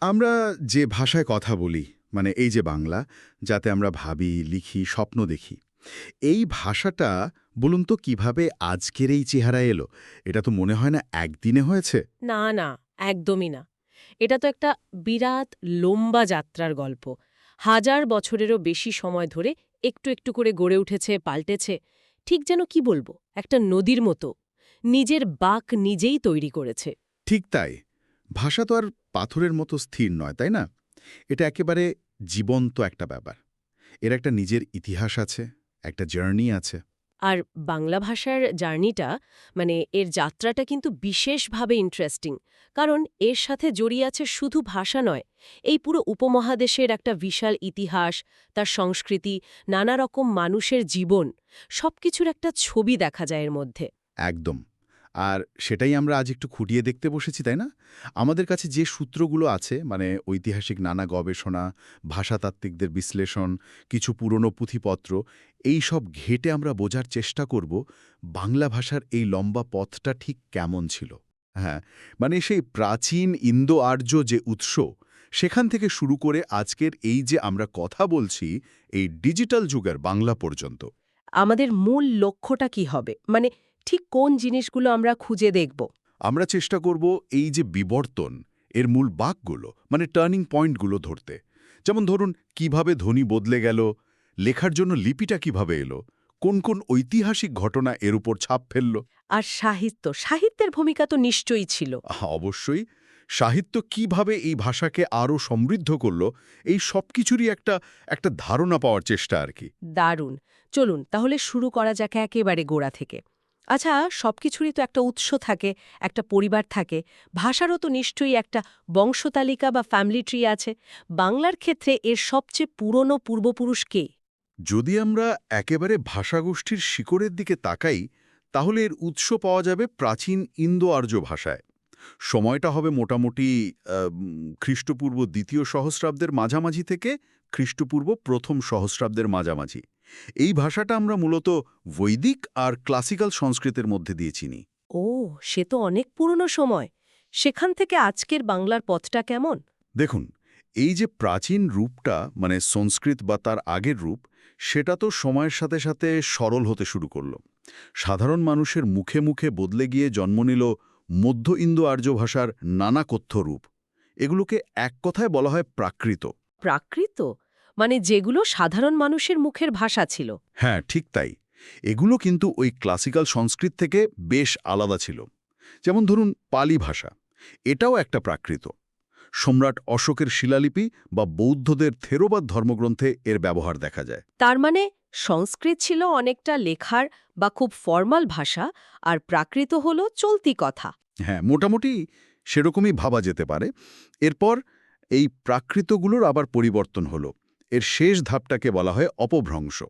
আমরা যে ভাষায় কথা বলি মানে এই যে বাংলা যাতে আমরা ভাবি লিখি স্বপ্ন দেখি এই ভাষাটা বলুন তো কীভাবে আজকের এই চেহারা এলো? এটা তো মনে হয় না একদিনে হয়েছে। না না একদমই না। এটা তো একটা বিরাট লম্বা যাত্রার গল্প। হাজার বছরেরও বেশি সময় ধরে একটু একটু করে গড়ে উঠেছে পাল্টেছে। ঠিক যেন কি বলব? একটা নদীর মতো। নিজের বাক নিজেই তৈরি করেছে। ঠিক তাই। ভাষা তো আর পাথরের মতো স্থির নয় তাই না? এটা একেবারে জীবন্ত একটা ব্যাপার। এর একটা নিজের ইতিহাস আছে একটা জার্নি আছে। আর বাংলা ভাষার জার্নিটা মানে এর যাত্রাটা কিন্তু বিশেষভাবে ইন্টারেস্টিং কারণ এর সাথে জড়িয়ে আছে শুধু ভাষা নয় এই পুরো উপমহাদেশের একটা বিশাল ইতিহাস তার সংস্কৃতি নানা রকম মানুষের জীবন সবকিছুর একটা ছবি দেখা যায় এর মধ্যে। একদম। আর সেটাই আমরা আজ একটু খুঁটিয়ে দেখতে বসেছি, তাই না? আমাদের কাছে যে সূত্রগুলো আছে মানে ঐতিহাসিক নানা গবেষণা, ভাষাতাত্ত্বিকদের বিশ্লেষণ, কিছু পুরনো পুঁথিপত্র, এই সব ঘেটে আমরা বোঝার চেষ্টা করব বাংলা ভাষার এই লম্বা পথটা ঠিক কেমন ছিল। হ্যাঁ মানে সেই প্রাচীন ইন্দো আর্য যে উৎস, সেখান থেকে শুরু করে আজকের এই যে আমরা কথা বলছি, এই ডিজিটাল যুগের বাংলা পর্যন্ত। আমাদের মূল লক্ষ্যটা কি হবে? মানে ঠিক কোন জিনিসগুলো আমরা খুঁজে দেখব? আমরা চেষ্টা করব এই যে বিবর্তন এর মূল বাকগুলো মানে টার্নিং পয়েন্টগুলো ধরতে। যেমন ধরুন কীভাবে ধ্বনি বদলে গেল লেখার জন্য লিপিটা কীভাবে এলো কোন কোন ঐতিহাসিক ঘটনা এর উপর ছাপ ফেলল। আর সাহিত্য সাহিত্যের ভূমিকা তো নিশ্চয়ই ছিল। অবশ্যই। সাহিত্য কীভাবে এই ভাষাকে আরও সমৃদ্ধ করল এই সব কিছুরই একটা একটা ধারণা পাওয়ার চেষ্টা আর কি। দারুণ। চলুন তাহলে শুরু করা যাক একেবারে গোড়া থেকে। আচ্ছা সবকিছুরই তো একটা উৎস থাকে, একটা পরিবার থাকে। ভাষারও তো নিশ্চয়ই একটা বংশতালিকা বা ফ্যামিলি ট্রি আছে। বাংলার ক্ষেত্রে এর সবচেয়ে পুরনো পূর্বপুরুষ কে? যদি আমরা একেবারে ভাষাগোষ্ঠীর শিকড়ের দিকে তাকাই, তাহলে এর উৎস পাওয়া যাবে প্রাচীন ইন্দো আর্য ভাষায়। সময়টা হবে মোটামুটি খ্রিস্টপূর্ব দ্বিতীয় সহস্রাব্দের মাঝামাঝি থেকে খ্রিস্টপূর্ব প্রথম সহস্রাব্দের মাঝামাঝি। এই ভাষাটা আমরা মূলত বৈদিক আর ক্লাসিক্যাল সংস্কৃতের মধ্যে দিয়ে চিনি। ও সে তো অনেক পুরনো সময়। সেখান থেকে আজকের বাংলার পথটা কেমন? দেখুন এই যে প্রাচীন রূপটা মানে সংস্কৃত বা তার আগের রূপ সেটা তো সময়ের সাথে সাথে সরল হতে শুরু করল। সাধারণ মানুষের মুখে মুখে বদলে গিয়ে জন্ম নিল মধ্য ইন্দো আর্য ভাষার নানা কথ্য রূপ। এগুলোকে এক কথায় বলা হয় প্রাকৃত। প্রাকৃত? মানে যেগুলো সাধারণ মানুষের মুখের ভাষা ছিল। হ্যাঁ ঠিক তাই। এগুলো কিন্তু ওই ক্লাসিক্যাল সংস্কৃত থেকে বেশ আলাদা ছিল। যেমন ধরুন পালি ভাষা এটাও একটা প্রাকৃত। সম্রাট অশোকের শিলালিপি বা বৌদ্ধদের থেরোবাদ ধর্মগ্রন্থে এর ব্যবহার দেখা যায়। তার মানে সংস্কৃত ছিল অনেকটা লেখার বা খুব ফর্মাল ভাষা আর প্রাকৃত হল চলতি কথা। হ্যাঁ মোটামুটি সেরকমই ভাবা যেতে পারে। এরপর এই প্রাকৃতগুলোর আবার পরিবর্তন হলো। এর শেষ ধাপটাকে বলা হয় অপভ্রংশ।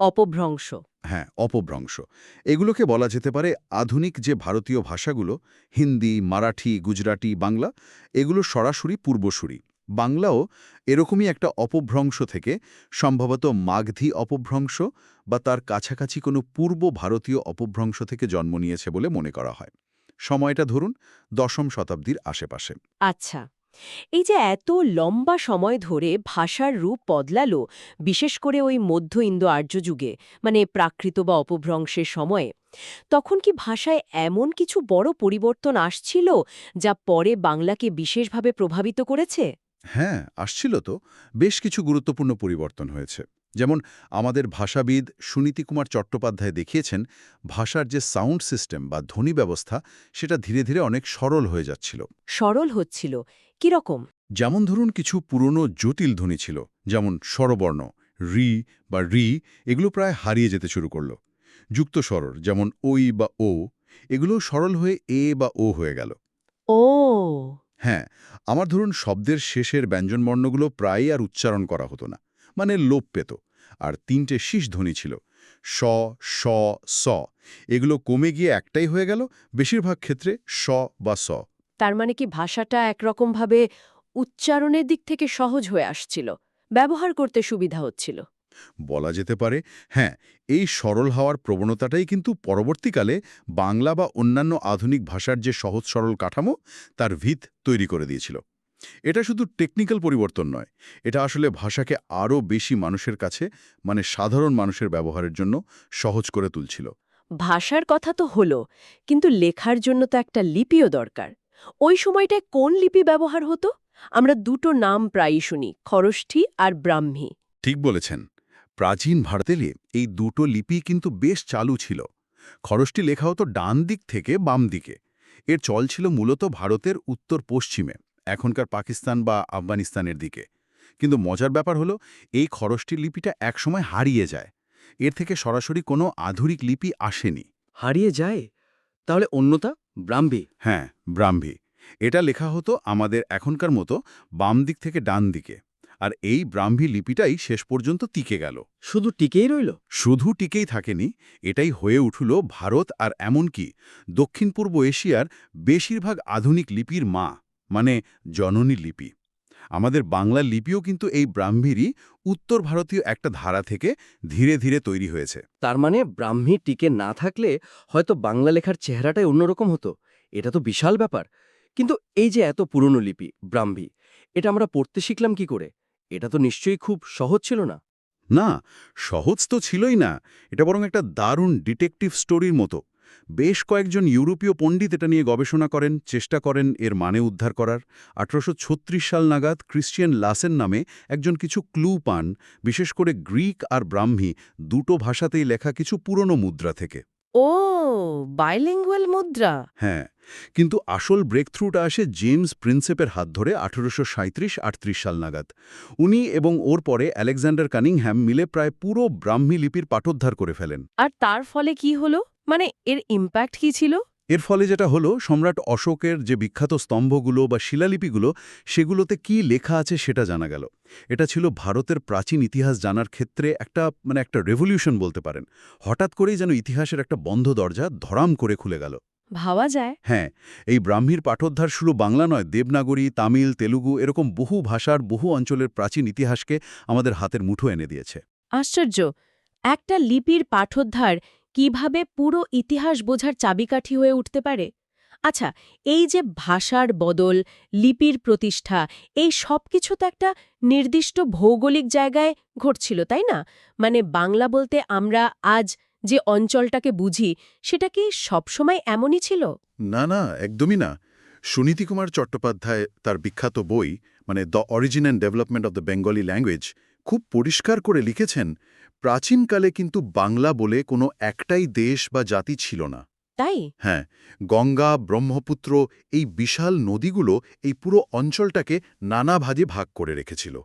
অপভ্রংশ। হ্যাঁ অপভ্রংশ। এগুলোকে বলা যেতে পারে আধুনিক যে ভারতীয় ভাষাগুলো হিন্দি মারাঠি গুজরাটি বাংলা এগুলো সরাসরি পূর্বসূরি। বাংলাও এরকমই একটা অপভ্রংশ থেকে সম্ভবত মাগধী অপভ্রংশ বা তার কাছাকাছি কোনো পূর্ব ভারতীয় অপভ্রংশ থেকে জন্ম নিয়েছে বলে মনে করা হয়। সময়টা ধরুন দশম শতাব্দীর আশেপাশে। আচ্ছা। এই যে এত লম্বা সময় ধরে ভাষার রূপ বদলালো বিশেষ করে ওই মধ্য ইন্দো আর্য যুগে মানে প্রাকৃত বা অপভ্রংশের সময়ে তখন কি ভাষায় এমন কিছু বড় পরিবর্তন আসছিল যা পরে বাংলাকে বিশেষভাবে প্রভাবিত করেছে? হ্যাঁ আসছিল তো। বেশ কিছু গুরুত্বপূর্ণ পরিবর্তন হয়েছে। যেমন আমাদের ভাষাবিদ সুনীতি কুমার চট্টোপাধ্যায় দেখিয়েছেন ভাষার যে সাউন্ড সিস্টেম বা ধ্বনি ব্যবস্থা সেটা ধীরে ধীরে অনেক সরল হয়ে যাচ্ছিল। সরল হচ্ছিল। কীরকম? যেমন ধরুন কিছু পুরনো জটিল ধ্বনি ছিল যেমন স্বরবর্ণ রি বা রি এগুলো প্রায় হারিয়ে যেতে শুরু করল। যুক্ত স্বরর যেমন ওই বা ও এগুলো সরল হয়ে এ বা ও হয়ে গেল। ও। হ্যাঁ আমার ধরুন শব্দের শেষের ব্যঞ্জনবর্ণগুলো প্রায়ই আর উচ্চারণ করা হতো না মানে লোপ পেত। আর তিনটে শীষ ধ্বনি ছিল স স স এগুলো কমে গিয়ে একটাই হয়ে গেল বেশিরভাগ ক্ষেত্রে স বা স। তার মানে কি ভাষাটা একরকমভাবে উচ্চারণের দিক থেকে সহজ হয়ে আসছিল ব্যবহার করতে সুবিধা হচ্ছিল? বলা যেতে পারে হ্যাঁ এই সরল হওয়ার প্রবণতাটাই কিন্তু পরবর্তীকালে বাংলা বা অন্যান্য আধুনিক ভাষার যে সহজ সরল কাঠামো তার ভিত তৈরি করে দিয়েছিল। এটা শুধু টেকনিক্যাল পরিবর্তন নয় এটা আসলে ভাষাকে আরও বেশি মানুষের কাছে মানে সাধারণ মানুষের ব্যবহারের জন্য সহজ করে তুলছিল। ভাষার কথা তো হলো কিন্তু লেখার জন্য তো একটা লিপিও দরকার। ওই সময়টায় কোন লিপি ব্যবহার হতো? আমরা দুটো নাম প্রায়ই শুনি খরষ্ঠী আর ব্রাহ্মী। ঠিক বলেছেন। প্রাচীন ভারতেলে এই দুটো লিপি কিন্তু বেশ চালু ছিল। খরচটি লেখা হতো ডান দিক থেকে বাম দিকে। এর চল ছিল মূলত ভারতের উত্তর পশ্চিমে এখনকার পাকিস্তান বা আফগানিস্তানের দিকে। কিন্তু মজার ব্যাপার হলো এই খরচটির লিপিটা একসময় হারিয়ে যায়। এর থেকে সরাসরি কোনো আধুনিক লিপি আসেনি। হারিয়ে যায়? তাহলে অন্যতা? ব্রাহ্মী? হ্যাঁ ব্রাহ্মী। এটা লেখা হতো আমাদের এখনকার মতো বাম দিক থেকে ডান দিকে। আর এই ব্রাহ্মী লিপিটাই শেষ পর্যন্ত টিকে গেল। শুধু টিকেই রইল? শুধু টিকেই থাকেনি এটাই হয়ে উঠল ভারত আর এমনকি দক্ষিণ পূর্ব এশিয়ার বেশিরভাগ আধুনিক লিপির মা মানে জননী লিপি। আমাদের বাংলা লিপিও কিন্তু এই ব্রাহ্মীরই উত্তর ভারতীয় একটা ধারা থেকে ধীরে ধীরে তৈরি হয়েছে। তার মানে ব্রাহ্মী টিকে না থাকলে হয়তো বাংলা লেখার চেহারাটাই অন্যরকম হতো। এটা তো বিশাল ব্যাপার। কিন্তু এই যে এত পুরনো লিপি ব্রাহ্মী এটা আমরা পড়তে শিখলাম কি করে? এটা তো নিশ্চয়ই খুব সহজ ছিল না। না সহজ তো ছিলই না। এটা বরং একটা দারুণ ডিটেকটিভ স্টোরির মতো। বেশ কয়েকজন ইউরোপীয় পণ্ডিত এটা নিয়ে গবেষণা করেন চেষ্টা করেন এর মানে উদ্ধার করার। আঠারোশো ছত্রিশ সাল নাগাদ ক্রিশ্চিয়ান লাসেন নামে একজন কিছু ক্লু পান বিশেষ করে গ্রিক আর ব্রাহ্মী দুটো ভাষাতেই লেখা কিছু পুরনো মুদ্রা থেকে। ও বাইলিঙ্গুয়াল মুদ্রা। হ্যাঁ কিন্তু আসল ব্রেকথ্রুটা আসে জেমস প্রিন্সেপের হাত ধরে আঠেরোশো সাঁত্রিশ আটত্রিশ সাল নাগাদ। উনি এবং ওর পরে আলেকজান্ডার কানিংহ্যাম মিলে প্রায় পুরো ব্রাহ্মী লিপির পাঠোদ্ধার করে ফেলেন। আর তার ফলে কি হলো? মানে এর ইম্প্যাক্ট কি ছিল? এর ফলে যেটা হলো সম্রাট অশোকের যে বিখ্যাত স্তম্ভগুলো বা শিলালিপিগুলো সেগুলোতে কি লেখা আছে সেটা জানা গেল। এটা ছিল ভারতের প্রাচীন ইতিহাস জানার ক্ষেত্রে একটা মানে একটা রেভলিউশন বলতে পারেন। হঠাৎ করেই যেন ইতিহাসের একটা বন্ধ দরজা ধরাম করে খুলে গেল। ভাবা যায়। হ্যাঁ এই ব্রাহ্মীর পাঠোদ্ধার শুধু বাংলা নয় দেবনাগরী তামিল তেলুগু এরকম বহু ভাষার বহু অঞ্চলের প্রাচীন ইতিহাসকে আমাদের হাতের মুঠো এনে দিয়েছে। আশ্চর্য! একটা লিপির পাঠোদ্ধার কীভাবে পুরো ইতিহাস বোঝার চাবিকাঠি হয়ে উঠতে পারে? আচ্ছা এই যে ভাষার বদল, লিপির প্রতিষ্ঠা, এই সব কিছু তো একটা নির্দিষ্ট ভৌগোলিক জায়গায় ঘটছিল, তাই না? মানে বাংলা বলতে আমরা আজ যে অঞ্চলটাকে বুঝি, সেটা কি সবসময় এমনই ছিল? না না, একদমই না। সুনীতি কুমার চট্টোপাধ্যায় তার বিখ্যাত বই মানে the origin and development of the Bengali language খুব পরিষ্কার করে লিখেছেন প্রাচীনকালে কিন্তু বাংলা বলে কোনো একটাই দেশ বা জাতি ছিল না। তাই? হ্যাঁ গঙ্গা ব্রহ্মপুত্র এই বিশাল নদীগুলো এই পুরো অঞ্চলটাকে নানা ভাগে ভাগ করে রেখেছিল।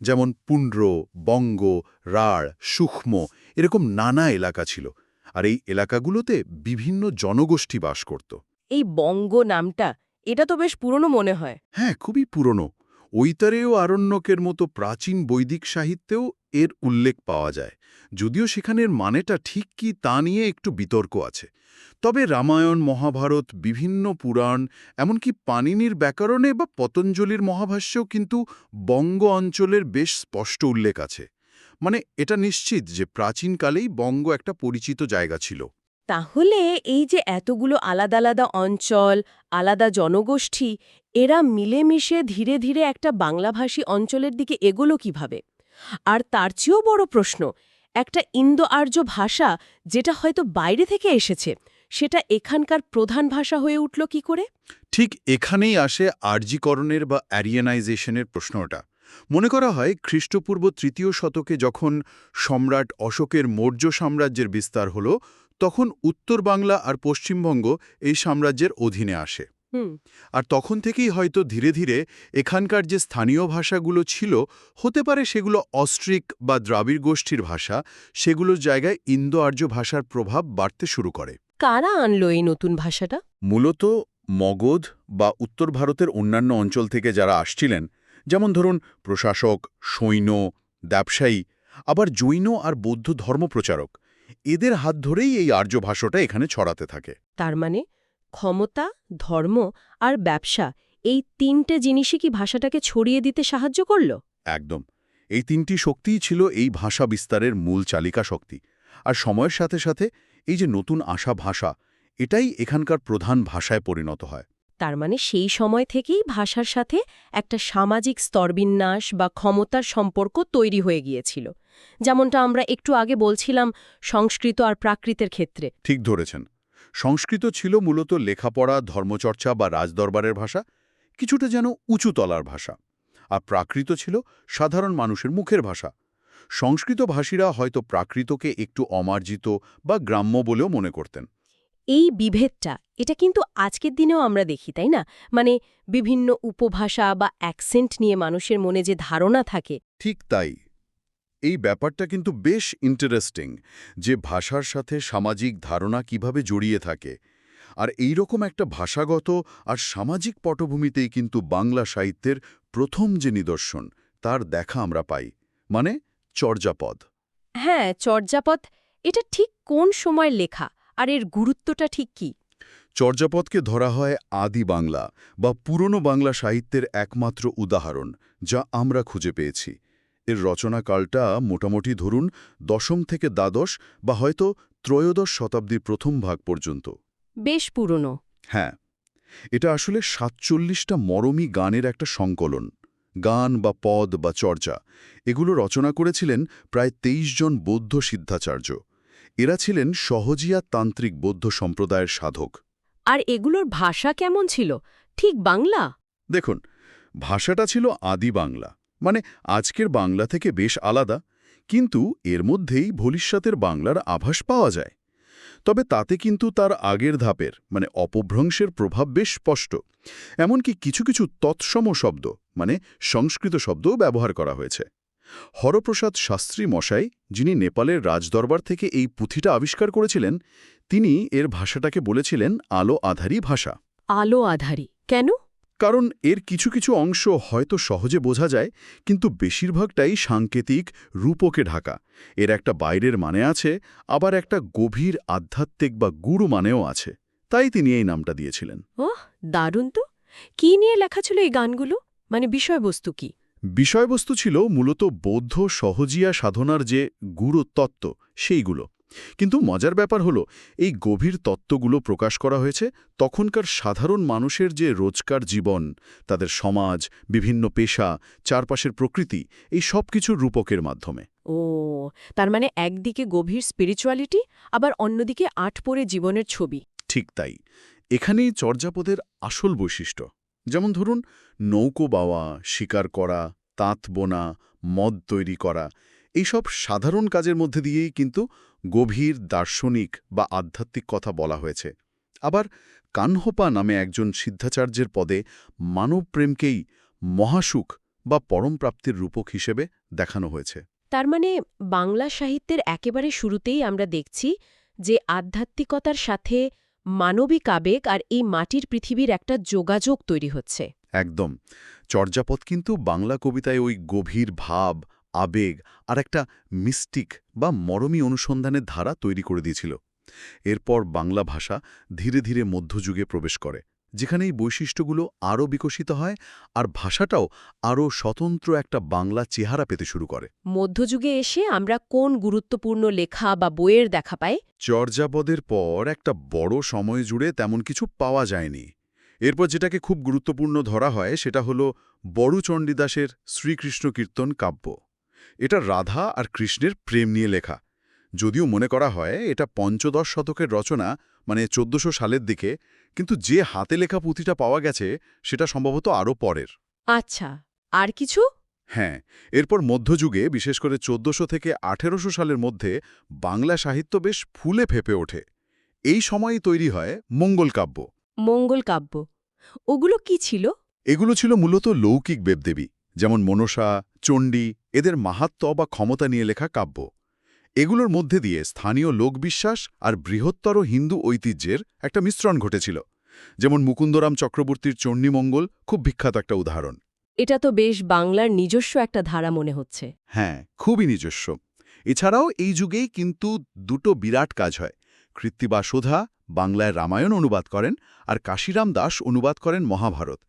যেমন পুণ্ড্র বঙ্গ রাঢ় সূক্ষ্ম এরকম নানা এলাকা ছিল। আর এই এলাকাগুলোতে বিভিন্ন জনগোষ্ঠী বাস করত। এই বঙ্গ নামটা এটা তো বেশ পুরনো মনে হয়। হ্যাঁ খুবই পুরনো। ঐতারেয় আরণ্যকের মতো প্রাচীন বৈদিক সাহিত্যেও এর উল্লেখ পাওয়া যায়, যদিও সেখানের মানেটা ঠিক কি তা নিয়ে একটু বিতর্ক আছে। তবে রামায়ণ, মহাভারত, বিভিন্ন পুরাণ, এমনকি পানিনির ব্যাকরণে বা পতঞ্জলির মহাভাষ্যেও কিন্তু বঙ্গ অঞ্চলের বেশ স্পষ্ট উল্লেখ আছে। মানে এটা নিশ্চিত যে প্রাচীনকালেই বঙ্গ একটা পরিচিত জায়গা ছিল। তাহলে এই যে এতগুলো আলাদা আলাদা অঞ্চল, আলাদা জনগোষ্ঠী, এরা মিলেমিশে ধীরে ধীরে একটা বাংলাভাষী অঞ্চলের দিকে এগোলো কীভাবে? আর তার চেয়েও বড় প্রশ্ন, একটা ইন্দো আর্য ভাষা যেটা হয়তো বাইরে থেকে এসেছে, সেটা এখানকার প্রধান ভাষা হয়ে উঠল কি করে? ঠিক এখানেই আসে আর্যিকরণের বা অ্যারিয়ানাইজেশনের প্রশ্নটা মনে করা হয় খ্রিস্টপূর্ব তৃতীয় শতকে যখন সম্রাট অশোকের মৌর্য সাম্রাজ্যের বিস্তার হল তখন উত্তর বাংলা আর পশ্চিমবঙ্গ এই সাম্রাজ্যের অধীনে আসে। হুম। আর তখন থেকেই হয়তো ধীরে ধীরে এখানকার যে স্থানীয় ভাষাগুলো ছিল হতে পারে সেগুলো অস্ট্রিক বা দ্রাবিড় গোষ্ঠীর ভাষা সেগুলোর জায়গায় ইন্দো আর্য ভাষার প্রভাব বাড়তে শুরু করে। কারা আনলো এই নতুন ভাষাটা? মূলত মগধ বা উত্তর ভারতের অন্যান্য অঞ্চল থেকে যারা আসছিলেন যেমন ধরুন প্রশাসক সৈন্য ব্যবসায়ী আবার জৈন আর বৌদ্ধ ধর্মপ্রচারক এদের হাত ধরেই এই আর্য ভাষাটা এখানে ছড়াতে থাকে। তার মানে ক্ষমতা ধর্ম আর ব্যবসা এই তিনটে জিনিসই কি ভাষাটাকে ছড়িয়ে দিতে সাহায্য করল? একদম। এই তিনটি শক্তিই ছিল এই ভাষা বিস্তারের মূল চালিকা শক্তি। আর সময়ের সাথে সাথে এই যে নতুন আশা ভাষা এটাই এখানকার প্রধান ভাষায় পরিণত হয়। তার মানে সেই সময় থেকেই ভাষার সাথে একটা সামাজিক স্তরবিন্যাস বা ক্ষমতার সম্পর্ক তৈরি হয়ে গিয়েছিল। যেমনটা আমরা একটু আগে বলছিলাম সংস্কৃত আর প্রাকৃতের ক্ষেত্রে। ঠিক ধরেছেন। সংস্কৃত ছিল মূলত লেখাপড়া ধর্মচর্চা বা রাজদরবারের ভাষা কিছুটা যেন উঁচু তলার ভাষা। আর প্রাকৃত ছিল সাধারণ মানুষের মুখের ভাষা। সংস্কৃত ভাষীরা হয়তো প্রাকৃতকে একটু অমার্জিত বা গ্রাম্য বলেও মনে করতেন। এই বিভেদটা এটা কিন্তু আজকের দিনেও আমরা দেখি তাই না? মানে বিভিন্ন উপভাষা বা অ্যাকসেন্ট নিয়ে মানুষের মনে যে ধারণা থাকে। ঠিক তাই। এই ব্যাপারটা কিন্তু বেশ ইন্টারেস্টিং যে ভাষার সাথে সামাজিক ধারণা কীভাবে জড়িয়ে থাকে। আর এই রকম একটা ভাষাগত আর সামাজিক পটভূমিতেই কিন্তু বাংলা সাহিত্যের প্রথম যে নিদর্শন তার দেখা আমরা পাই মানে চর্যাপদ। হ্যাঁ চর্যাপদ এটা ঠিক কোন সময় লেখা আর এর গুরুত্বটা ঠিক কি? চর্যাপদকে ধরা হয় আদি বাংলা বা পুরনো বাংলা সাহিত্যের একমাত্র উদাহরণ যা আমরা খুঁজে পেয়েছি। এর রচনাকালটা মোটামুটি ধরুন দশম থেকে দ্বাদশ বা হয়তো ত্রয়োদশ শতাব্দীর প্রথম ভাগ পর্যন্ত। বেশ পুরনো। হ্যাঁ এটা আসলে সাতচল্লিশটা মরমী গানের একটা সংকলন গান বা পদ বা চর্যা এগুলো রচনা করেছিলেন প্রায় ২৩ জন বৌদ্ধ সিদ্ধাচার্য। এরা ছিলেন সহজিয়া তান্ত্রিক বৌদ্ধ সম্প্রদায়ের সাধক। আর এগুলোর ভাষা কেমন ছিল? ঠিক বাংলা? দেখুন ভাষাটা ছিল আদি বাংলা। মানে আজকের বাংলা থেকে বেশ আলাদা, কিন্তু এর মধ্যেই ভবিষ্যতের বাংলার আভাস পাওয়া যায়। তবে তাতে কিন্তু তার আগের ধাপের মানে অপভ্রংশের প্রভাব বেশ স্পষ্ট। এমনকি কিছু কিছু তৎসম শব্দ মানে সংস্কৃত শব্দও ব্যবহার করা হয়েছে। হরপ্রসাদ শাস্ত্রী মশাই, যিনি নেপালের রাজদরবার থেকে এই পুঁথিটা আবিষ্কার করেছিলেন, তিনি এর ভাষাটাকে বলেছিলেন আলো আধারী ভাষা। আলো আধারি। কেন? কারণ এর কিছু কিছু অংশ হয়তো সহজে বোঝা যায় কিন্তু বেশিরভাগটাই সাংকেতিক রূপকে ঢাকা। এর একটা বাইরের মানে আছে আবার একটা গভীর আধ্যাত্মিক বা গুরু মানেও আছে। তাই তিনি এই নামটা দিয়েছিলেন। ওহ দারুণ তো! কি নিয়ে লেখা ছিল এই গানগুলো? মানে বিষয়বস্তু কি? বিষয়বস্তু ছিল মূলত বৌদ্ধ সহজিয়া সাধনার যে গুরু তত্ত্ব সেইগুলো। কিন্তু মজার ব্যাপার হলো এই গভীর তত্ত্বগুলো প্রকাশ করা হয়েছে তখনকার সাধারণ মানুষের যে রোজকার জীবন তাদের সমাজ বিভিন্ন পেশা চারপাশের প্রকৃতি এই সব কিছুর রূপকের মাধ্যমে। ও তার মানে একদিকে গভীর স্পিরিচুয়ালিটি আবার অন্যদিকে আটপোরে জীবনের ছবি। ঠিক তাই। এখানেই চর্যাপদের আসল বৈশিষ্ট্য। যেমন ধরুন নৌকো বাওয়া শিকার করা তাঁত বোনা মদ তৈরি করা এইসব সাধারণ কাজের মধ্যে দিয়েই কিন্তু গভীর দার্শনিক বা আধ্যাত্মিক কথা বলা হয়েছে। আবার কানহোপা নামে একজন সিদ্ধাচার্যের পদে মানবপ্রেমকেই মহাসুখ বা পরমপ্রাপ্তির রূপক হিসেবে দেখানো হয়েছে। তার মানে বাংলা সাহিত্যের একেবারে শুরুতেই আমরা দেখছি যে আধ্যাত্মিকতার সাথে মানবিক আবেগ আর এই মাটির পৃথিবীর একটা যোগাযোগ তৈরি হচ্ছে। একদম। চর্যাপদ কিন্তু বাংলা কবিতায় ওই গভীর ভাব আবেগ আর একটা মিস্টিক বা মরমী অনুসন্ধানের ধারা তৈরি করে দিয়েছিল। এরপর বাংলা ভাষা ধীরে ধীরে মধ্যযুগে প্রবেশ করে যেখানে এই বৈশিষ্ট্যগুলো আরও বিকশিত হয় আর ভাষাটাও আরও স্বতন্ত্র একটা বাংলা চেহারা পেতে শুরু করে। মধ্যযুগে এসে আমরা কোন গুরুত্বপূর্ণ লেখা বা বইয়ের দেখা পাই? চর্যাপদের পর একটা বড় সময় জুড়ে তেমন কিছু পাওয়া যায়নি। এরপর যেটাকে খুব গুরুত্বপূর্ণ ধরা হয় সেটা হল বড়ু চণ্ডীদাসের শ্রীকৃষ্ণ কীর্তন কাব্য। এটা রাধা আর কৃষ্ণের প্রেম নিয়ে লেখা। যদিও মনে করা হয় এটা পঞ্চদশ শতকের রচনা মানে চোদ্দশো সালের দিকে কিন্তু যে হাতে লেখা পুঁথিটা পাওয়া গেছে সেটা সম্ভবত আরও পরের। আচ্ছা আর কিছু? হ্যাঁ এরপর মধ্যযুগে বিশেষ করে চোদ্দশো থেকে আঠেরোশো সালের মধ্যে বাংলা সাহিত্য বেশ ফুলে ফেপে ওঠে। এই সময়ই তৈরি হয় মঙ্গল কাব্য। মঙ্গল কাব্য। ওগুলো কি ছিল? এগুলো ছিল মূলত লৌকিক দেবদেবী যেমন মনসা চণ্ডী এদের মাহাত্ম বা ক্ষমতা নিয়ে লেখা কাব্য। এগুলোর মধ্যে দিয়ে স্থানীয় লোকবিশ্বাস আর বৃহত্তর হিন্দু ঐতিহ্যের একটা মিশ্রণ ঘটেছিল। যেমন মুকুন্দরাম চক্রবর্তীর চণ্ডীমঙ্গল খুব বিখ্যাত একটা উদাহরণ। এটা তো বেশ বাংলার নিজস্ব একটা ধারা মনে হচ্ছে। হ্যাঁ খুবই নিজস্ব। এছাড়াও এই যুগেই কিন্তু দুটো বিরাট কাজ হয়। কৃত্তিবা সোধা বাংলায় রামায়ণ অনুবাদ করেন আর কাশিরাম দাস অনুবাদ করেন মহাভারত।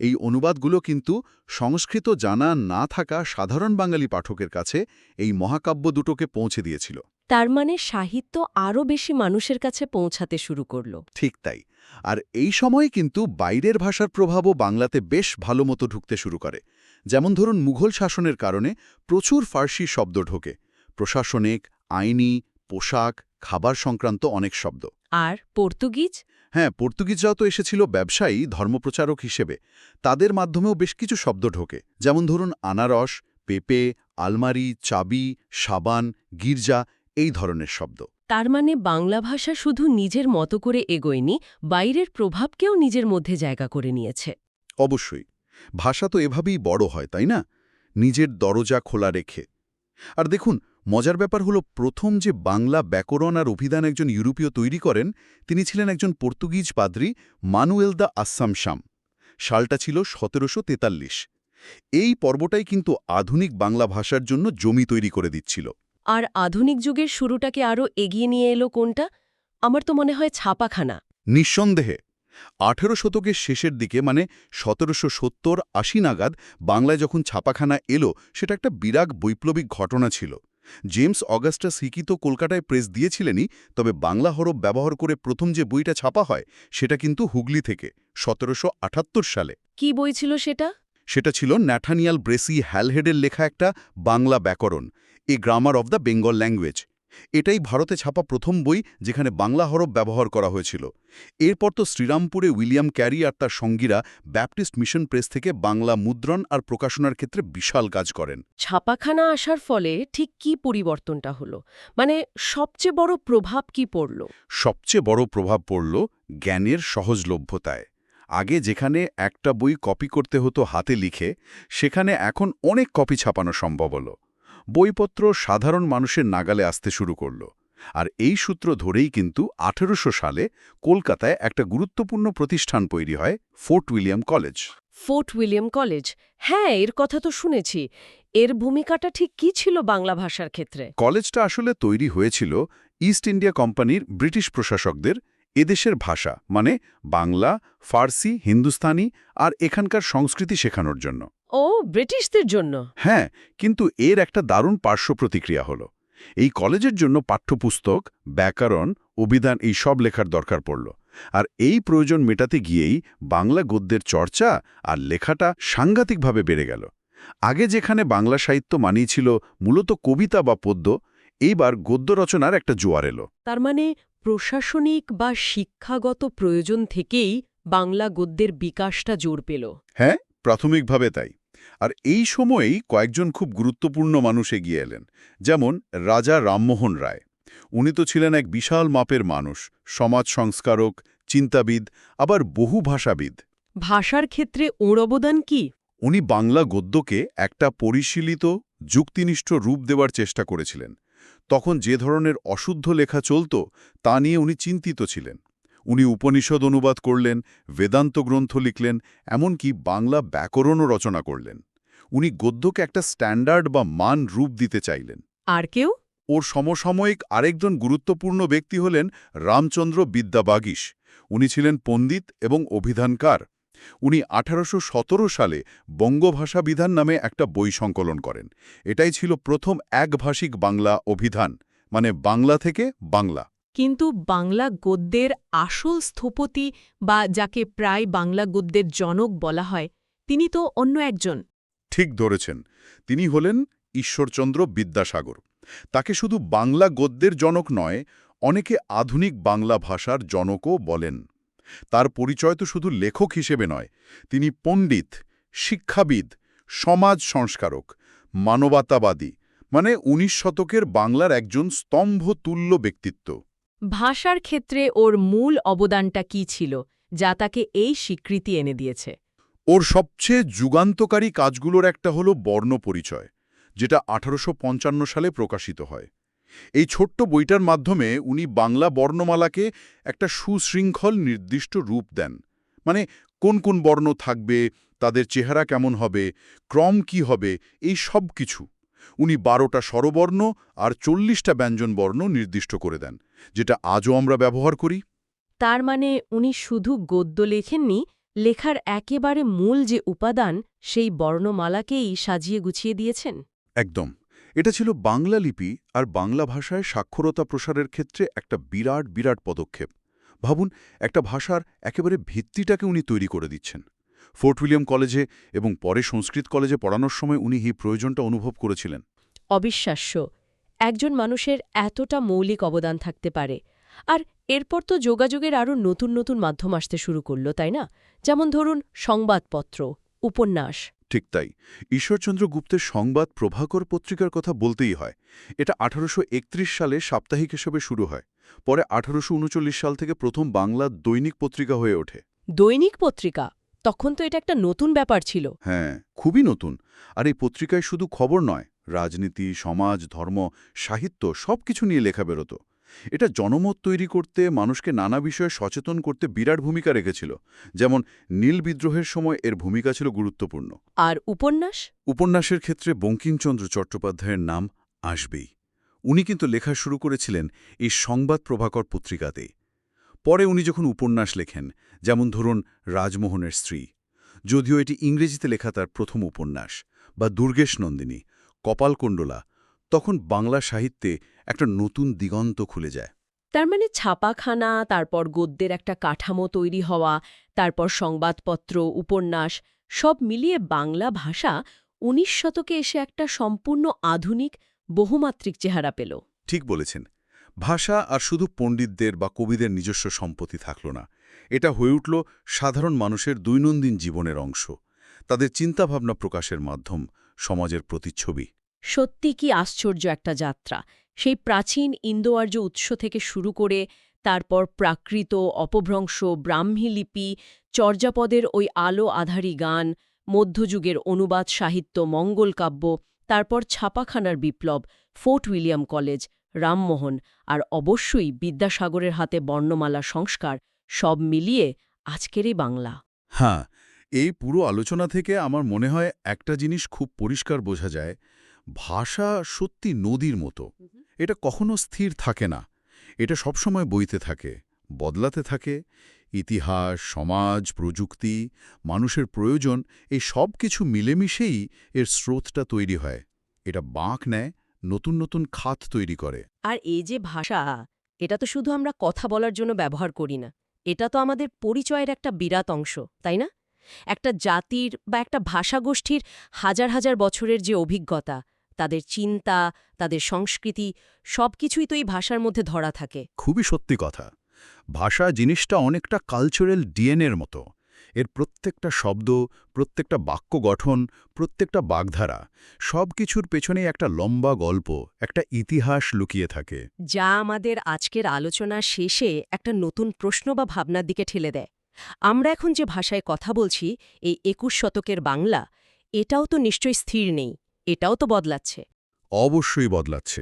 এই অনুবাদগুলো কিন্তু সংস্কৃত জানা না থাকা সাধারণ বাঙালি পাঠকের কাছে এই মহাকাব্য দুটোকে পৌঁছে দিয়েছিল। তার মানে সাহিত্য আরও বেশি মানুষের কাছে পৌঁছাতে শুরু করল। ঠিক তাই। আর এই সময়ে কিন্তু বাইরের ভাষার প্রভাবও বাংলাতে বেশ ভালো মতো ঢুকতে শুরু করে। যেমন ধরুন মুঘল শাসনের কারণে প্রচুর ফার্সি শব্দ ঢোকে। প্রশাসনিক আইনি পোশাক খাবার সংক্রান্ত অনেক শব্দ। আর পর্তুগিজ? হ্যাঁ পর্তুগিজরাও তো এসেছিল ব্যবসায়ী ধর্মপ্রচারক হিসেবে। তাদের মাধ্যমেও বেশ কিছু শব্দ ঢোকে। যেমন ধরুন আনারস পেপে আলমারি চাবি সাবান গির্জা এই ধরনের শব্দ। তার মানে বাংলা ভাষা শুধু নিজের মতো করে এগোয়নি বাইরের প্রভাবকেও নিজের মধ্যে জায়গা করে নিয়েছে। অবশ্যই। ভাষা তো এভাবেই বড় হয় তাই না? নিজের দরজা খোলা রেখে। আর দেখুন মজার ব্যাপার হলো প্রথম যে বাংলা ব্যাকরণ আর অভিধান একজন ইউরোপীয় তৈরি করেন তিনি ছিলেন একজন পর্তুগিজ পাদ্রী মানুয়েল দ্য আসাম শাম। সালটা ছিল সতেরোশো তেতাল্লিশ। এই পর্বটাই কিন্তু আধুনিক বাংলা ভাষার জন্য জমি তৈরি করে দিচ্ছিল। আর আধুনিক যুগের শুরুটাকে আরও এগিয়ে নিয়ে এলো কোনটা? আমার তো মনে হয় ছাপাখানা। নিঃসন্দেহে আঠেরো শতকের শেষের দিকে মানে সতেরোশো সত্তর আশি নাগাদ বাংলায় যখন ছাপাখানা এলো সেটা একটা বিরাট বৈপ্লবিক ঘটনা ছিল। জেমস অগাস্টাস হিকি তো কলকাতায় প্রেস দিয়েছিলেনই তবে বাংলা হরফ ব্যবহার করে প্রথম যে বইটা ছাপা হয় সেটা কিন্তু হুগলি থেকে সতেরোশো আটাত্তর সালে। কি বই ছিল সেটা? সেটা ছিল ন্যাথানিয়াল ব্রেসি হ্যালহেডের লেখা একটা বাংলা ব্যাকরণ a grammar of the Bengal language. এটাই ভারতে ছাপা প্রথম বই যেখানে বাংলা হরফ ব্যবহার করা হয়েছিল। এরপর তো শ্রীরামপুরে উইলিয়াম ক্যারি আর তার সঙ্গীরা ব্যাপটিস্ট মিশন প্রেস থেকে বাংলা মুদ্রণ আর প্রকাশনার ক্ষেত্রে বিশাল কাজ করেন। ছাপাখানা আসার ফলে ঠিক কি পরিবর্তনটা হলো? মানে সবচেয়ে বড় প্রভাব কি পড়ল? সবচেয়ে বড় প্রভাব পড়ল জ্ঞানের সহজলভ্যতায়। আগে যেখানে একটা বই কপি করতে হতো হাতে লিখে সেখানে এখন অনেক কপি ছাপানো সম্ভব হলো। বইপত্র সাধারণ মানুষের নাগালে আসতে শুরু করল। আর এই সূত্র ধরেই কিন্তু আঠেরোশো সালে কলকাতায় একটা গুরুত্বপূর্ণ প্রতিষ্ঠান তৈরি হয় Fort William College. Fort William College? হ্যাঁ এর কথা তো শুনেছি। এর ভূমিকাটা ঠিক কি ছিল বাংলা ভাষার ক্ষেত্রে? কলেজটা আসলে তৈরি হয়েছিল ইস্ট ইন্ডিয়া কোম্পানির ব্রিটিশ প্রশাসকদের এদেশের ভাষা মানে বাংলা ফার্সি হিন্দুস্তানি আর এখানকার সংস্কৃতি শেখানোর জন্য। ও ব্রিটিশদের জন্য। হ্যাঁ কিন্তু এর একটা দারুণ পার্শ্ব প্রতিক্রিয়া হলো। এই কলেজের জন্য পাঠ্যপুস্তক ব্যাকরণ অভিধান এই সব লেখার দরকার পড়ল। আর এই প্রয়োজন মেটাতে গিয়েই বাংলা গদ্যের চর্চা আর লেখাটা সাংঘাতিকভাবে বেড়ে গেল। আগে যেখানে বাংলা সাহিত্য মানিয়েছিল মূলত কবিতা বা পদ্য এইবার গদ্য রচনার একটা জোয়ার এলো। তার মানে প্রশাসনিক বা শিক্ষাগত প্রয়োজন থেকেই বাংলা গদ্যের বিকাশটা জোর পেল। হ্যাঁ প্রাথমিকভাবে তাই। আর এই সময়েই কয়েকজন খুব গুরুত্বপূর্ণ মানুষ এগিয়ে এলেন যেমন রাজা রামমোহন রায়। উনি তো ছিলেন এক বিশাল মাপের মানুষ সমাজ সংস্কারক চিন্তাবিদ আবার বহু ভাষাবিদ। ভাষার ক্ষেত্রে ওর অবদান কি? উনি বাংলা গদ্যকে একটা পরিশীলিত যুক্তিনিষ্ঠ রূপ দেওয়ার চেষ্টা করেছিলেন। তখন যে ধরনের অশুদ্ধ লেখা চলত তা নিয়ে উনি চিন্তিত ছিলেন। উনি উপনিষদ অনুবাদ করলেন বেদান্ত গ্রন্থ লিখলেন এমনকি বাংলা ব্যাকরণও রচনা করলেন। উনি গদ্যকে একটা স্ট্যান্ডার্ড বা মান রূপ দিতে চাইলেন। আর কেউ? ওর সমসাময়িক আরেকজন গুরুত্বপূর্ণ ব্যক্তি হলেন রামচন্দ্র বিদ্যাবাগীশ। উনি ছিলেন পণ্ডিত এবং অভিধানকার। উনি আঠারোশো সতেরো সালে বঙ্গভাষা বিধান নামে একটা বই সংকলন করেন। এটাই ছিল প্রথম একভাষিক বাংলা অভিধান মানে বাংলা থেকে বাংলা। কিন্তু বাংলা গদ্যের আসল স্থপতি বা যাকে প্রায় বাংলা গদ্যের জনক বলা হয়, তিনি তো অন্য একজন। ঠিক ধরেছেন, তিনি হলেন ঈশ্বরচন্দ্র বিদ্যাসাগর। তাকে শুধু বাংলা গদ্যের জনক নয়, অনেকে আধুনিক বাংলা ভাষার জনকও বলেন। তার পরিচয় তো শুধু লেখক হিসেবে নয়, তিনি পণ্ডিত, শিক্ষাবিদ, সমাজ সংস্কারক, মানবতাবাদী মানে উনিশ শতকের বাংলার একজন স্তম্ভতুল্য ব্যক্তিত্ব। ভাষার ক্ষেত্রে ওর মূল অবদানটা কি ছিল, যা তাকে এই স্বীকৃতি এনে দিয়েছে? ওর সবচেয়ে যুগান্তকারী কাজগুলোর একটা হলো বর্ণ পরিচয়, যেটা আঠারোশো পঞ্চান্ন সালে প্রকাশিত হয়। এই ছোট্ট বইটার মাধ্যমে উনি বাংলা বর্ণমালাকে একটা সুশৃঙ্খল নির্দিষ্ট রূপ দেন। মানে কোন কোন বর্ণ থাকবে, তাদের চেহারা কেমন হবে, ক্রম কি হবে, এই সব কিছু উনি বারোটা স্বরবর্ণ আর চল্লিশটা ব্যঞ্জনবর্ণ নির্দিষ্ট করে দেন। যেটা আজও আমরা ব্যবহার করি। তার মানে উনি শুধু গদ্য লেখেননি লেখার একেবারে মূল যে উপাদান সেই বর্ণমালাকেই সাজিয়ে গুছিয়ে দিয়েছেন। একদম। এটা ছিল বাংলা লিপি আর বাংলা ভাষায় সাক্ষরতা প্রসারের ক্ষেত্রে একটা বিরাট বিরাট পদক্ষেপ। ভাবুন একটা ভাষার একেবারে ভিত্তিটাকে উনি তৈরি করে দিচ্ছেন। ফোর্ট উইলিয়াম কলেজে এবং পরে সংস্কৃত কলেজে পড়ানোর সময় উনি এই প্রয়োজনটা অনুভব করেছিলেন। অবিশ্বাস্য। একজন মানুষের এতটা মৌলিক অবদান থাকতে পারে। আর এরপর তো যোগাযোগের আরও নতুন নতুন মাধ্যম আসতে শুরু করল তাই না? যেমন ধরুন সংবাদপত্র উপন্যাস। ঠিক তাই। ঈশ্বরচন্দ্র গুপ্তের সংবাদ প্রভাকর পত্রিকার কথা বলতেই হয়। এটা আঠারোশো একত্রিশ সালে সাপ্তাহিক হিসেবে শুরু হয়। পরে আঠারোশো উনচল্লিশ সাল থেকে প্রথম বাংলা দৈনিক পত্রিকা হয়ে ওঠে। দৈনিক পত্রিকা? তখন তো এটা একটা নতুন ব্যাপার ছিল। হ্যাঁ খুবই নতুন। আর এই পত্রিকায় শুধু খবর নয় রাজনীতি সমাজ ধর্ম সাহিত্য সব কিছু নিয়ে লেখা বেরোতো। এটা জনমত তৈরি করতে মানুষকে নানা বিষয়ে সচেতন করতে বিরাট ভূমিকা রেখেছিল। যেমন নীল বিদ্রোহের সময় এর ভূমিকা ছিল গুরুত্বপূর্ণ। আর উপন্যাস? উপন্যাসের ক্ষেত্রে বঙ্কিমচন্দ্র চট্টোপাধ্যায়ের নাম আসবেই। উনি কিন্তু লেখা শুরু করেছিলেন এই সংবাদ প্রভাকর পত্রিকাতেই পরে উনি যখন উপন্যাস লেখেন যেমন ধরুন রাজমোহনের স্ত্রী যদিও এটি ইংরেজিতে লেখা তার প্রথম উপন্যাস বা দুর্গেশ নন্দিনী কপালকুণ্ডলা তখন বাংলা সাহিত্যে একটা নতুন দিগন্ত খুলে যায়। তার মানে ছাপাখানা তারপর গদ্যের একটা কাঠামো তৈরি হওয়া তারপর সংবাদপত্র উপন্যাস সব মিলিয়ে বাংলা ভাষা উনিশ শতকে এসে একটা সম্পূর্ণ আধুনিক বহুমাত্রিক চেহারা পেল। ঠিক বলেছেন। ভাষা আর শুধু পণ্ডিতদের বা কবিদের নিজস্ব সম্পত্তি থাকল না। এটা হয়ে উঠল সাধারণ মানুষের দৈনন্দিন জীবনের অংশ। তাদের চিন্তাভাবনা প্রকাশের মাধ্যম সমাজের প্রতিচ্ছবি। সত্যি কি আশ্চর্য একটা যাত্রা। সেই প্রাচীন ইন্দো আর্য উৎস থেকে শুরু করে তারপর প্রাকৃত, অপভ্রংশ, ব্রাহ্মী লিপি, চর্যাপদের ওই আলো আধারী গান, মধ্যযুগের অনুবাদ সাহিত্য, মঙ্গল কাব্য, তারপর ছাপাখানার বিপ্লব, ফোর্ট উইলিয়াম কলেজ, রামমোহন আর অবশ্যই বিদ্যাসাগরের হাতে বর্ণমালা সংস্কার, সব মিলিয়ে আজকেরই বাংলা। হ্যাঁ এই পুরো আলোচনা থেকে আমার মনে হয় একটা জিনিস খুব পরিষ্কার বোঝা যায়। ভাষা সত্যি নদীর মতো। এটা কখনো স্থির থাকে না। এটা সবসময় বইতে থাকে বদলাতে থাকে। ইতিহাস সমাজ প্রযুক্তি মানুষের প্রয়োজন এই সব কিছু মিলেমিশেই এর স্রোতটা তৈরি হয়। এটা বাঁক নেয় নতুন নতুন খাত তৈরি করে। আর এই যে ভাষা এটা তো শুধু আমরা কথা বলার জন্য ব্যবহার করি না। এটা তো আমাদের পরিচয়ের একটা বিরাট অংশ তাই না? একটা জাতির বা একটা ভাষাগোষ্ঠীর হাজার হাজার বছরের যে অভিজ্ঞতা তাদের চিন্তা তাদের সংস্কৃতি সবকিছুই তো এই ভাষার মধ্যে ধরা থাকে। খুবই সত্যি কথা। ভাষা জিনিসটা অনেকটা কালচারাল ডিএনএর মতো। এর প্রত্যেকটা শব্দ প্রত্যেকটা বাক্য গঠন প্রত্যেকটা বাগধারা সব কিছুর পেছনে একটা লম্বা গল্প একটা ইতিহাস লুকিয়ে থাকে। যা আমাদের আজকের আলোচনা শেষে একটা নতুন প্রশ্ন বা ভাবনার দিকে ঠেলে দেয়। আমরা এখন যে ভাষায় কথা বলছি এই একুশ শতকের বাংলা এটাও তো নিশ্চয়ই স্থির নেই। এটাও তো বদলাচ্ছে। অবশ্যই বদলাচ্ছে।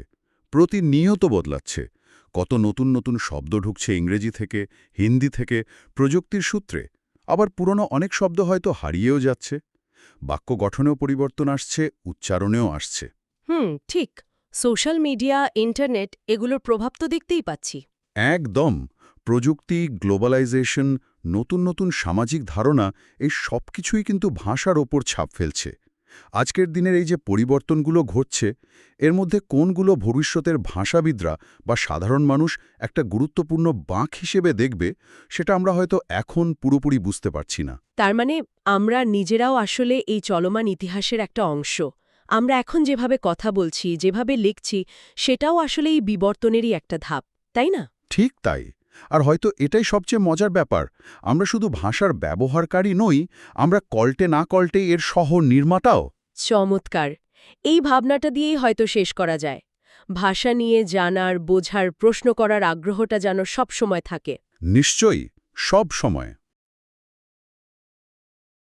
প্রতিনিয়ত বদলাচ্ছে। কত নতুন নতুন শব্দ ঢুকছে ইংরেজি থেকে হিন্দি থেকে প্রযুক্তির সূত্রে। আবার পুরনো অনেক শব্দ হয়তো হারিয়েও যাচ্ছে। বাক্য গঠনেও পরিবর্তন আসছে উচ্চারণেও আসছে। হুম ঠিক। সোশ্যাল মিডিয়া ইন্টারনেট এগুলোর প্রভাব তো দেখতেই পাচ্ছি। একদম। প্রযুক্তি গ্লোবালাইজেশন নতুন নতুন সামাজিক ধারণা এই সব কিছুই কিন্তু ভাষার ওপর ছাপ ফেলছে। আজকের দিনের এই যে পরিবর্তনগুলো ঘটছে এর মধ্যে কোনগুলো ভবিষ্যতের ভাষাবিদরা বা সাধারণ মানুষ একটা গুরুত্বপূর্ণ বাঁক হিসেবে দেখবে সেটা আমরা হয়তো এখন পুরোপুরি বুঝতে পারছি না। তার মানে আমরা নিজেরাও আসলে এই চলমান ইতিহাসের একটা অংশ। আমরা এখন যেভাবে কথা বলছি যেভাবে লিখছি সেটাও আসলে এই বিবর্তনেরই একটা ধাপ তাই না? ঠিক তাই। আর হয়তো এটাই সবচেয়ে মজার ব্যাপার আমরা শুধু ভাষার ব্যবহারকারী নই আমরা কল্টে না কল্টে এর সহ নির্মাতাও চমৎকার। এই ভাবনাটা দিয়েই হয়তো শেষ করা যায়। ভাষা নিয়ে জানার বোঝার প্রশ্ন করার আগ্রহটা যেন সবসময় থাকে। নিশ্চয়ই সব সময়